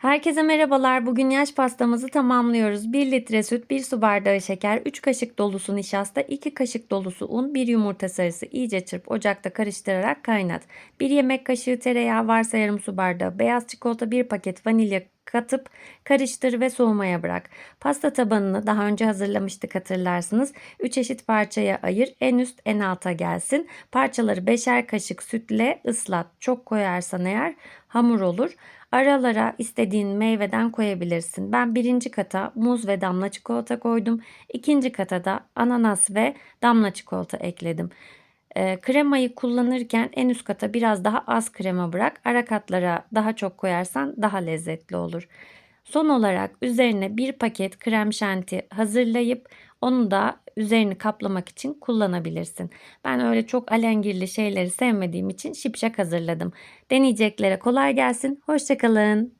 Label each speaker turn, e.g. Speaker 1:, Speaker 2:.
Speaker 1: Herkese merhabalar. Bugün yaş pastamızı tamamlıyoruz. 1 litre süt, 1 su bardağı şeker, 3 kaşık dolusu nişasta, 2 kaşık dolusu un, 1 yumurta sarısı iyice çırp. Ocakta karıştırarak kaynat. 1 yemek kaşığı tereyağı varsa yarım su bardağı, beyaz çikolata, 1 paket vanilya katıp karıştır ve soğumaya bırak. Pasta tabanını daha önce hazırlamıştık hatırlarsınız. 3 eşit parçaya ayır. En üst en alta gelsin. Parçaları 5'er kaşık sütle ıslat. Çok koyarsan eğer hamur olur. Aralara istediğin meyveden koyabilirsin. Ben birinci kata muz ve damla çikolata koydum. İkinci kata da ananas ve damla çikolata ekledim. E, kremayı kullanırken en üst kata biraz daha az krema bırak. Ara katlara daha çok koyarsan daha lezzetli olur. Son olarak üzerine bir paket krem şanti hazırlayıp onu da üzerini kaplamak için kullanabilirsin. Ben öyle çok alengirli şeyleri sevmediğim için şipşak hazırladım. Deneyeceklere kolay gelsin. Hoşçakalın.